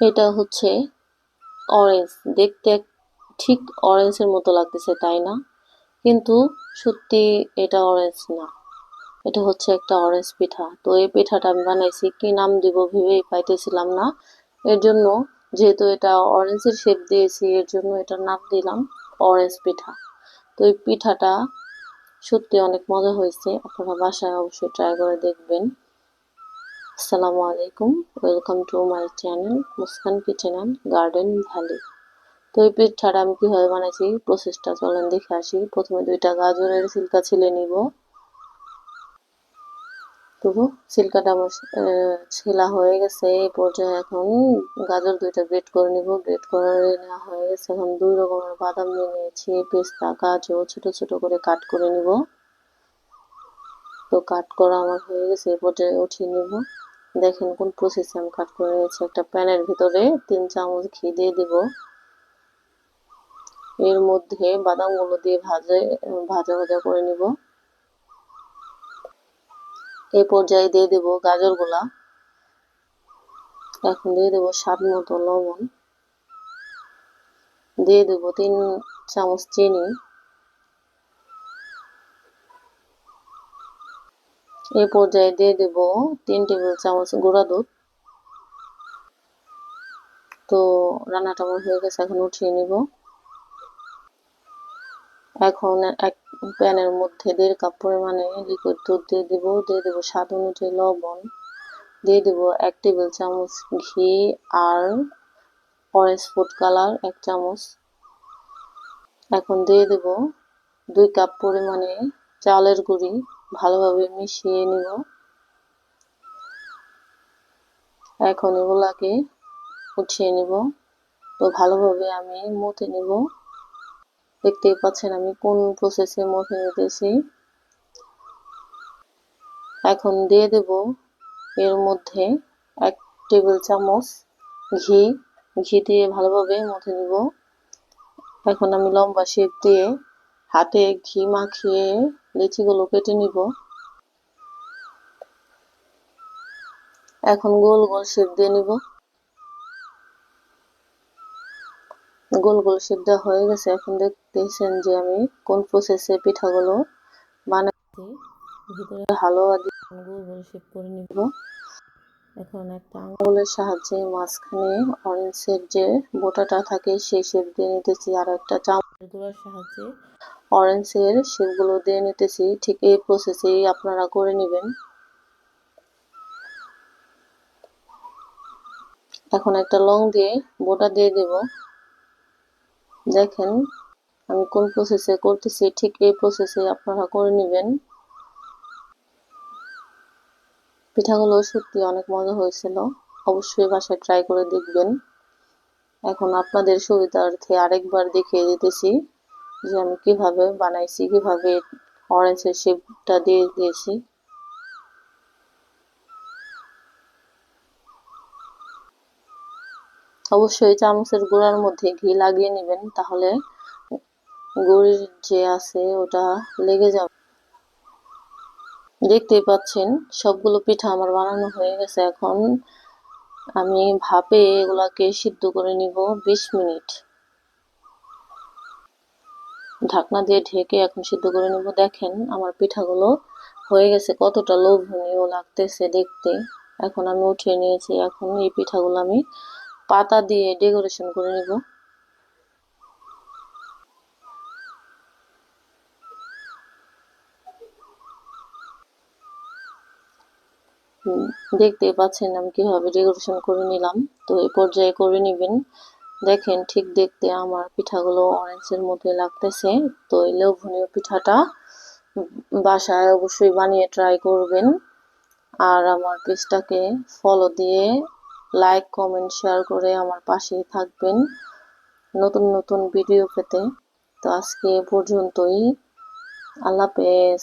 এটা হচ্ছে অরেঞ্জ দেখতে ঠিক অরেঞ্জের মতো লাগতেছে, তাই না? কিন্তু সত্যি এটা অরেঞ্জ না। এটা হচ্ছে একটা অরেঞ্জ পিঠা। তো এই পিঠাটা আমি বানাইছি, কি নাম দিব ভেবেই পাইতেছিলাম না। এর জন্য যেহেতু এটা অরেঞ্জের শেপ দিয়েছি, এর জন্য এটার নাম দিলাম অরেঞ্জ পিঠা। তো এই পিঠাটা সত্যি অনেক মজা হয়েছে। আপনারা বাসায় অবশ্যই ট্রাই করে দেখবেন। আসসালামু আলাইকুম। Welcome to my channel Muskan kitchen and garden valley তো এই পিঠাটা আমি কীভাবে বানাইছি, প্রসেসটা চলেন দেখে আসি। প্রথমে দুইটা গাজরের সিল্কা ছিলে নিব। তো সিল্কাটা আমার ছেলা হয়ে গেছে, এই পর্যায়ে এখন গাজর দুইটা গ্রেট করে নিব। গ্রেট করে নেওয়া হয়ে গেছে। এখন দুই রকমের বাদাম নিয়ে নিয়েছি, পেস্তা, গাজর ছোট ছোট করে কাট করে নিব। তো কাট করা আমার হয়ে গেছে এই পর্যায়ে উঠিয়ে নিব। দেখেন কোন প্রসেসে আমি কাট করে নিয়েছি। একটা প্যানের ভিতরে তিন চামচ ঘি দিয়ে দিব। এর মধ্যে বাদামগুলো দিয়ে ভাজে, ভাজা ভাজা করে নিব। এই পর্যায়ে দিয়ে দেব গাজরগুলা। এখন দিয়ে দেব স্বাদ মতো লবণ। দিয়ে দেব তিন চামচ চিনি। এই পর্যায়ে দিয়ে দেব তিন টেবিল চামচ গুঁড়া দুধ তো রান্নাটা আমার হয়ে গেছে, এখন উঠিয়ে নিব। এখন এক প্যানের মধ্যে দেড় কাপ পরিমাণে লিকুইড দুধ দিয়ে দেব, দিয়ে দেবো স্বাদ অনুযায়ী লবণ। দিয়ে দেব এক টেবিল চামচ ঘি আর অরেঞ্জ ফুড কালার এক চামচ। এখন দিয়ে দেব দুই কাপ পরিমাণে চালের গুঁড়ি। ভালোভাবে মিশিয়ে নিব। এখন এগুলাকে উঠিয়ে নিব। তো ভালোভাবে আমি মতে নিব। দেখতেই পাচ্ছেন আমি কোন প্রসেসে মথে নিতেছি। এখন দিয়ে দেব এর মধ্যে এক টেবিল চামচ ঘি। ঘি দিয়ে ভালোভাবে মথে নিব। এখন আমি লম্বা শেপ দিয়ে হাতে ঘি মাখিয়ে লিচিগুলো কেটে নিব। এখন গোল গোল শেপ দিয়ে নিব। গোল গোল সিদ্ধ হয়ে গেছে। এখন দেখতেছেন যে আমি কোন প্রসেসে পিঠাগুলো বানাচ্ছি ভিতরে হালুয়া দিয়ে গোল গোল শেপ করে নিব। এখন একটা আঙুলের সাহায্যে মাঝখানে অরেঞ্জের যে বোটাটা থাকে সেই শেপ দিয়ে নিতেছি। আর একটা চামচের গুঁড়ার সাহায্যে অরেঞ্জের শেপগুলো দিয়ে নিতেছি, ঠিক এই প্রসেসেই আপনারা করে নেবেন। এখন একটা লং দিয়ে বোটা দিয়ে দেব। দেখেন আমি কোন প্রসেসে করতেছি, ঠিক এই প্রসেসে আপনারা করে নেবেন। পিঠাগুলো সত্যি অনেক মজা হয়েছিল, অবশ্যই বাসায় ট্রাই করে দেখবেন। এখন আপনাদের সুবিধার্থে আরেকবার দেখিয়ে দিতেছি। যে আমি কীভাবে বানাইছি, কীভাবে অরেঞ্জের শেপটা দিয়ে দিয়েছি। অবশ্যই চামচের গুঁড়ার মধ্যে ঘি লাগিয়ে নেবেন, তাহলে গুড়ির যে আছে ওটা লেগে যাবে। দেখতেই পাচ্ছেন, সবগুলো পিঠা আমার বানানো হয়ে গেছে। এখন আমি ভাপে এগুলাকে সিদ্ধ করে নিব বিশ মিনিট। ঢাকনা দিয়ে ঢেকে এখন সিদ্ধ করে নিব। দেখেন আমার পিঠাগুলো হয়ে গেছে, কতটা লোভনীয় লাগতেছে দেখতে। এখন আমি উঠিয়ে নিয়েছি, এখন এই পিঠাগুলো আমি পাতা দিয়ে ডেকোরেশন করে নিব। দেখতে পাচ্ছেন আমি কীভাবে ডেকোরেশন করে নিলাম। তো এই পর্যায়ে করে নেবেন। দেখেন ঠিক দেখতে আমার পিঠাগুলো অরেঞ্জের মধ্যে লাগতেছে। তো এই লোভনীয় পিঠাটা বাসায় অবশ্যই বানিয়ে ট্রাই করবেন। আর আমার পেজটাকে ফলো দিয়ে লাইক কমেন্ট শেয়ার করে আমার পাশেই থাকবেন নতুন নতুন ভিডিও পেতে। তো আজকে পর্যন্তই। আল্লাহ হাফেজ।